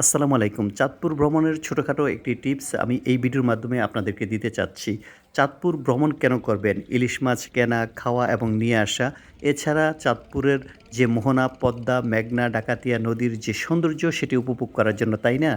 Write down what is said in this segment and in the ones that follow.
আসসালামু আলাইকুম। চাঁদপুর ভ্রমণের ছোটোখাটো একটি টিপস আমি এই ভিডিওর মাধ্যমে আপনাদেরকে দিতে চাচ্ছি। চাঁদপুর ভ্রমণ কেন করবেন? ইলিশ মাছ কেনা, খাওয়া এবং নিয়ে আসা। এছাড়া চাঁদপুরের যে মোহনা, পদ্মা, মেঘনা, ডাকাতিয়া নদীর যে সৌন্দর্য, সেটি উপভোগ করার জন্য, তাই না?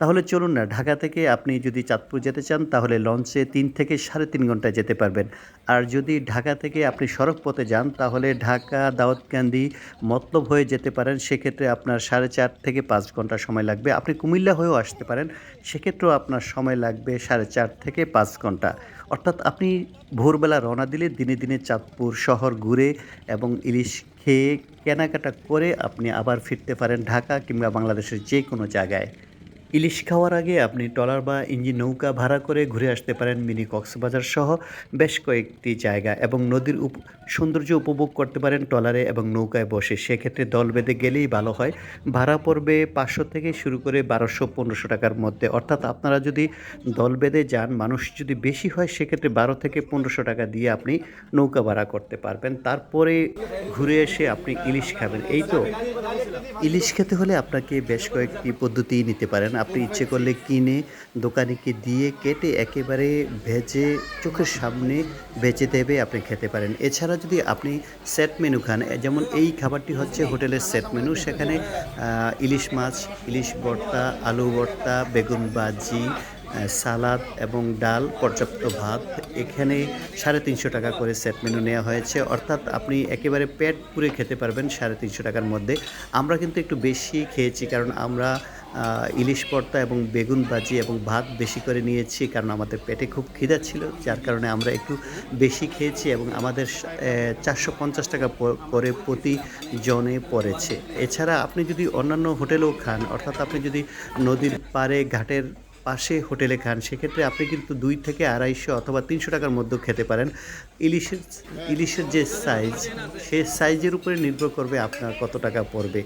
তাহলে চলুন না, ঢাকা থেকে আপনি যদি চাঁদপুর যেতে চান, তাহলে লঞ্চে তিন থেকে সাড়ে তিন ঘন্টায় যেতে পারবেন। আর যদি ঢাকা থেকে আপনি সড়ক পথে যান, তাহলে ঢাকা দাউদকান্দি মতলব হয়ে যেতে পারেন। সেক্ষেত্রে আপনার সাড়ে চার থেকে পাঁচ ঘণ্টা সময় লাগবে। আপনি কুমিল্লা হয়েও আসতে পারেন। সেক্ষেত্রেও আপনার সময় লাগবে সাড়ে চার থেকে পাঁচ ঘণ্টা। অর্থাৎ আপনি ভোরবেলা রওনা দিলে দিনে দিনে চাঁদপুর শহর ঘুরে এবং ইলিশ খেয়ে কেনাকাটা করে আপনি আবার ফিরতে পারেন ঢাকা কিংবা বাংলাদেশের যে কোনো জায়গায়। ইলিশ খাওয়ার আগে আপনি ট্রলার বা ইঞ্জিন নৌকা ভাড়া করে ঘুরে আসতে পারেন মিনি কক্সবাজার সহ বেশ কয়েকটি জায়গা এবং নদীর উপ সৌন্দর্য উপভোগ করতে পারেন ট্রলারে এবং নৌকায় বসে। সেক্ষেত্রে দল বেঁধে গেলেই ভালো হয়। ভাড়া পড়বে পাঁচশো থেকে শুরু করে বারোশো, পনেরোশো টাকার মধ্যে। অর্থাৎ আপনারা যদি দল বেঁধে যান, মানুষ যদি বেশি হয়, সেক্ষেত্রে বারো থেকে পনেরোশো টাকা দিয়ে আপনি নৌকা ভাড়া করতে পারবেন। তারপরে ঘুরে এসে আপনি ইলিশ খাবেন। এই তো। ইলিশ খেতে হলে আপনাকে বেশ কয়েকটি পদ্ধতি নিতে পারেন। আপনি ইচ্ছে করলে কিনে দোকানিকে দিয়ে কেটে একেবারে ভেজে চোখের সামনে বেচে দেবে আপনি খেতে পারেন। এছাড়া যদি আপনি সেট মেনু খান যেমন এই খাবারটি হচ্ছে হোটেলের সেট মেনু সেখানে ইলিশ মাছ ইলিশ ভর্তা আলু ভর্তা বেগুন আহ, সালাদ এবং ডাল, পর্যাপ্ত ভাত। এখানে সাড়ে তিনশো টাকা করে সেট মেনু নেওয়া হয়েছে। অর্থাৎ আপনি একেবারে পেট পুরে খেতে পারবেন সাড়ে তিনশো টাকার মধ্যে। আমরা কিন্তু একটু বেশি খেয়েছি কারণ আমরা ইলিশ ভর্তা এবং বেগুন ভাজি এবং ভাত বেশি করে নিয়েছি কারণ আমাদের পেটে খুব খিদা ছিল, যার কারণে আমরা একটু বেশি খেয়েছি এবং আমাদের চারশো পঞ্চাশ টাকা করে প্রতি জনে পড়েছে। এছাড়া আপনি যদি অন্যান্য হোটেলেও খান, অর্থাৎ আপনি যদি নদীর পাড়ে ঘাটের পাশে হোটেলে খান, সেক্ষেত্রে আপনি কিন্তু দুই থেকে আড়াইশো অথবা তিনশো টাকার মধ্যে খেতে পারেন। ইলিশের ইলিশের যে সাইজ সে সাইজের উপরে নির্ভর করবে আপনার কত টাকা পড়বে।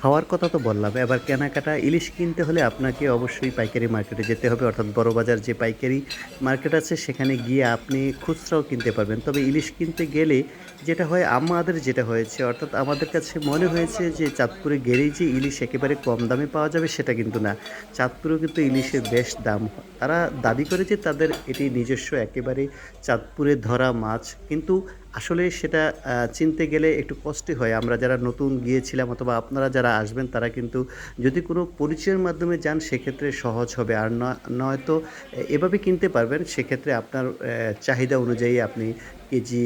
খাওয়ার কথা তো বললাম, এবার কেনাকাটা ইলিশ কিনতে হলে আপনাকে অবশ্যই পাইকারি মার্কেটে যেতে হবে, অর্থাৎ বড় বাজার যে পাইকারি মার্কেট আছে, সেখানে গিয়ে আপনি খুচরাও কিনতে পারবেন। তবে ইলিশ কিনতে গেলে যেটা হয়, আমাদের যেটা হয়েছে, অর্থাৎ আমাদের কাছে মনে হয়েছে যে চাঁদপুরে গেলেই যে ইলিশ একেবারে কম দামে পাওয়া যাবে, সেটা কিন্তু না। চাঁদপুরেও কিন্তু ইলিশের বেশ দাম তারা দাবি করে যে তাদের এটি নিজস্ব একেবারে চাঁদপুরে ধরা মাছ। কিন্তু আসলে সেটা চিনতে গেলে একটু কষ্টই হয়। আমরা যারা নতুন গিয়েছিলাম অথবা আপনারা যারা আসবেন, তারা কিন্তু যদি কোনো পরিচয়ের মাধ্যমে যান, সেক্ষেত্রে সহজ হবে। আর নয়তো এভাবে কিনতে পারবেন, সেক্ষেত্রে আপনার চাহিদা অনুযায়ী আপনি কেজি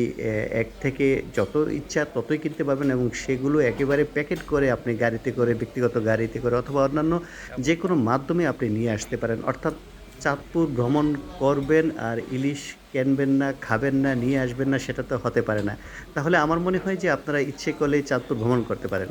এক থেকে যত ইচ্ছা ততই কিনতে পারবেন এবং সেগুলো একেবারে প্যাকেট করে আপনি গাড়িতে করে, ব্যক্তিগত গাড়িতে করে অথবা অন্যান্য যে কোনো মাধ্যমে আপনি নিয়ে আসতে পারেন। অর্থাৎ চাঁদপুর ভ্রমণ করবেন আর ইলিশ কেনবেন না, খাবেন না, নিয়ে আসবেন না, সেটা তো হতে পারে না। তাহলে আমার মনে হয় যে আপনারা ইচ্ছে করলেই চাঁদপুর ভ্রমণ করতে পারেন।